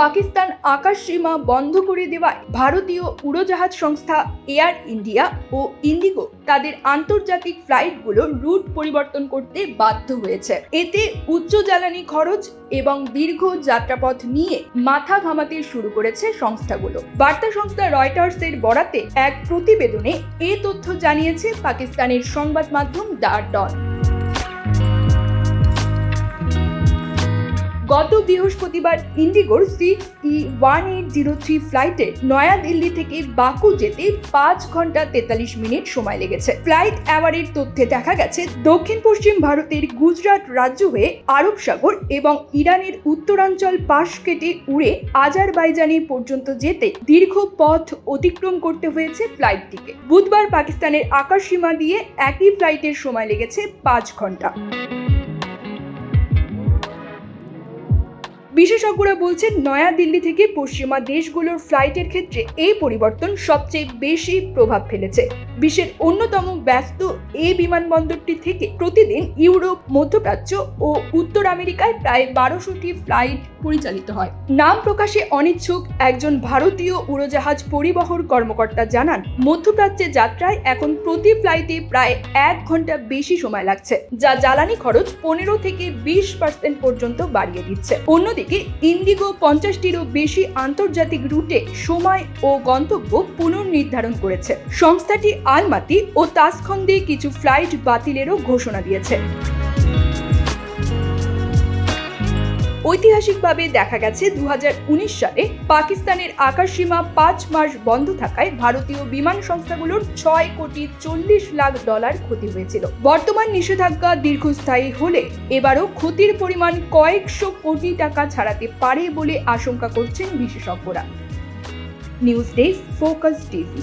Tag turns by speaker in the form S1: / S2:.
S1: পাকিস্তান আকাশ সীমা বন্ধ করে দেওয়ায় ভারতীয় উড়োজাহাজ সংস্থা এয়ার ইন্ডিয়া ও ইন্ডিগো তাদের আন্তর্জাতিক ফ্লাইটগুলো রুট পরিবর্তন করতে বাধ্য হয়েছে। এতে উচ্চ জ্বালানি খরচ এবং দীর্ঘ যাত্রাপথ নিয়ে মাথা ঘামাতে শুরু করেছে সংস্থাগুলো। বার্তা সংস্থা রয়টার্সের বরাতে এক প্রতিবেদনে এ তথ্য জানিয়েছে পাকিস্তানের সংবাদ মাধ্যম দ্য ডন গত বৃহস্পতিবার ইন্ডিগোর six E one eight zero three ফ্লাইটে নয়াদিল্লি থেকে বাকু যেতে পাঁচ ঘণ্টা তেতাল্লিশ মিনিট সময় লেগেছে। ফ্লাইট অ্যাওয়ারের তথ্যে দেখা গেছে, দক্ষিণ পশ্চিম ভারতের গুজরাট রাজ্য হয়ে আরব সাগর এবং ইরানের উত্তরাঞ্চল পাশ কেটে উড়ে আজারবাইজানি পর্যন্ত যেতে দীর্ঘ পথ অতিক্রম করতে হয়েছে ফ্লাইটটিকে। বুধবার পাকিস্তানের আকাশসীমা দিয়ে একই ফ্লাইটের সময় লেগেছে পাঁচ ঘণ্টা। বিশেষজ্ঞরা বলছেন, নয়াদিল্লি থেকে পশ্চিমা দেশগুলোর ফ্লাইটের ক্ষেত্রে এই পরিবর্তন সবচেয়ে বেশি প্রভাব ফেলেছে। বিশ্বের অন্যতম ব্যস্ত এই বিমানবন্দরটি থেকে প্রতিদিন ইউরোপ, মধ্যপ্রাচ্য ও উত্তর আমেরিকায় প্রায় বারোশোটি ফ্লাইট পরিচালিত হয়। নাম প্রকাশে অনিচ্ছুক একজন ভারতীয় উড়োজাহাজ পরিবহন কর্মকর্তা জানান, মধ্যপ্রাচ্যে যাত্রায় এখন প্রতি ফ্লাইটে প্রায় এক ঘণ্টা বেশি সময় লাগছে, যা জ্বালানি খরচ পনেরো থেকে বিশ পার্সেন্ট পর্যন্ত বাড়িয়ে দিচ্ছে। অন্যদিকে ইন্ডিগো পঞ্চাশটিরও বেশি আন্তর্জাতিক রুটে সময় ও গন্তব্য পুনর্নির্ধারণ করেছে। সংস্থাটি আলমাতি ও তাসখন্দে কিছু ফ্লাইট বাতিলেরও ঘোষণা দিয়েছে। ঐতিহাসিকভাবে দেখা গেছে দু হাজার উনিশ সালে পাকিস্তানের আকাশসীমা পাঁচ মাস বন্ধ থাকায় ভারতীয় বিমান সংস্থাগুলোর ছয় কোটি চল্লিশ লাখ ডলার ক্ষতি হয়েছিল। বর্তমান নিষেধাজ্ঞা দীর্ঘস্থায়ী হলে এবারও ক্ষতির পরিমাণ কয়েকশো কোটি টাকা ছাড়াতে পারে বলে আশঙ্কা করছেন বিশেষজ্ঞরা। News desk focus TV.